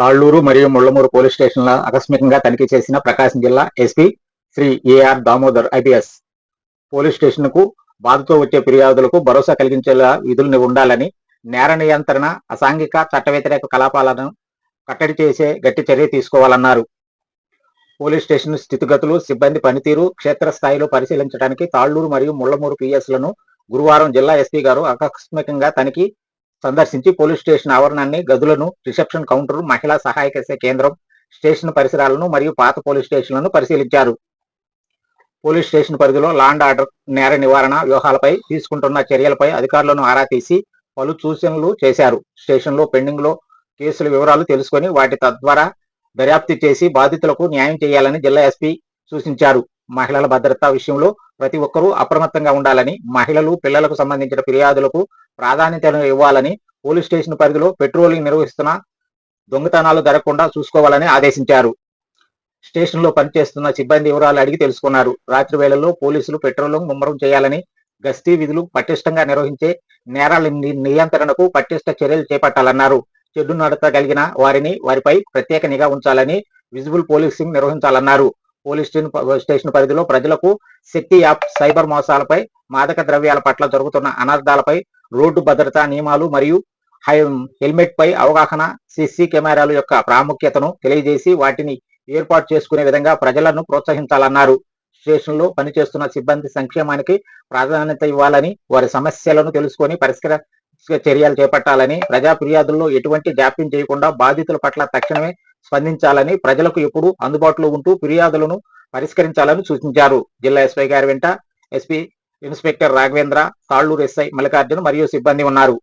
తాళ్ళూరు మరియు ముళ్ళమూరు పోలీస్ స్టేషన్ల ఆకస్మికంగా తనిఖీ చేసిన ప్రకాశం జిల్లా SP Shri AR Damodar IPS. Police స్టేషన్కు బాధతో వచ్చే ఫిర్యాదులకు భరోసా కలిగించేలా విధులు ఉండాలని నేర నియంత్రణ అసాంఘిక చట్ట వ్యతిరేక కలాపాలను కట్టడి చేసే గట్టి చర్య తీసుకోవాలన్నారు. పోలీస్ స్టేషన్ స్థితిగతులు సిబ్బంది పనితీరు క్షేత్రస్థాయిలో పరిశీలించడానికి తాళ్ళూరు మరియు ముళ్ళమూరు పిఎస్లను గురువారం జిల్లా ఎస్పీ గారు ఆకస్మికంగా తనిఖీ సందర్శించి పోలీస్ స్టేషన్ ఆవరణాన్ని గదులను రిసెప్షన్ కౌంటర్ మహిళా సహాయక కేంద్రం స్టేషన్ పరిసరాలను మరియు పాత పోలీస్ స్టేషన్లను పరిశీలించారు. పోలీస్ స్టేషన్ పరిధిలో లాండ్ ఆర్డర్ నేర నివారణ వ్యూహాలపై తీసుకుంటున్న చర్యలపై అధికారులను ఆరా తీసి పలు సూచనలు చేశారు. స్టేషన్లో పెండింగ్లో కేసుల వివరాలు తెలుసుకొని వాటి తద్వారా దర్యాప్తు చేసి బాధితులకు న్యాయం చేయాలని జిల్లా ఎస్పీ సూచించారు. మహిళల భద్రత విషయంలో ప్రతి ఒక్కరూ అప్రమత్తంగా ఉండాలని మహిళలు పిల్లలకు సంబంధించిన ఫిర్యాదులకు ప్రాధాన్యతను ఇవ్వాలని పోలీస్ స్టేషన్ పరిధిలో పెట్రోలింగ్ నిర్వహిస్తున్న దొంగతనాలు జరగకుండా చూసుకోవాలని ఆదేశించారు. స్టేషన్లో పనిచేస్తున్న సిబ్బంది వివరాలు అడిగి తెలుసుకున్నారు. రాత్రి వేళల్లో పోలీసులు పెట్రోలింగ్ ముమ్మరం చేయాలని గస్తీ విధులు పటిష్టంగా నిర్వహించే నేరాల ని- నియంత్రణకు పటిష్ట చర్యలు చేపట్టాలన్నారు. చెడు నడత కలిగిన వారిని వారిపై ప్రత్యేక నిఘా ఉంచాలని విజిబుల్ పోలీసింగ్ నిర్వహించాలన్నారు. పోలీస్ స్టేషన్ స్టేషన్ పరిధిలో ప్రజలకు శక్తి యాప్ సైబర్ మోసాలపై మాదక ద్రవ్యాల పట్ల జరుగుతున్న అనర్థాలపై రోడ్డు భద్రతా నియమాలు మరియు హెల్మెట్ పై అవగాహన సిసి కెమెరాల యొక్క ప్రాముఖ్యతను తెలియజేసి వాటిని ఏర్పాటు చేసుకునే విధంగా ప్రజలను ప్రోత్సహించాలన్నారు. స్టేషన్లో పనిచేస్తున్న సిబ్బంది సంక్షేమానికి ప్రాధాన్యత ఇవ్వాలని వారి సమస్యలను తెలుసుకొని పరిష్కార చర్యలు చేపట్టాలని ప్రజా ఫిర్యాదుల్లో ఎటువంటి జాప్యం చేయకుండా బాధితుల పట్ల తక్షణమే స్పందించాలని ప్రజలకు ఎప్పుడూ అందుబాటులో ఉంటూ ఫిర్యాదులను పరిష్కరించాలని సూచించారు. జిల్లా ఎస్పీ గారి వెంట SP inspector Raghavendra Talluru SI Mallikarjuna మరియు సిబ్బంది ఉన్నారు.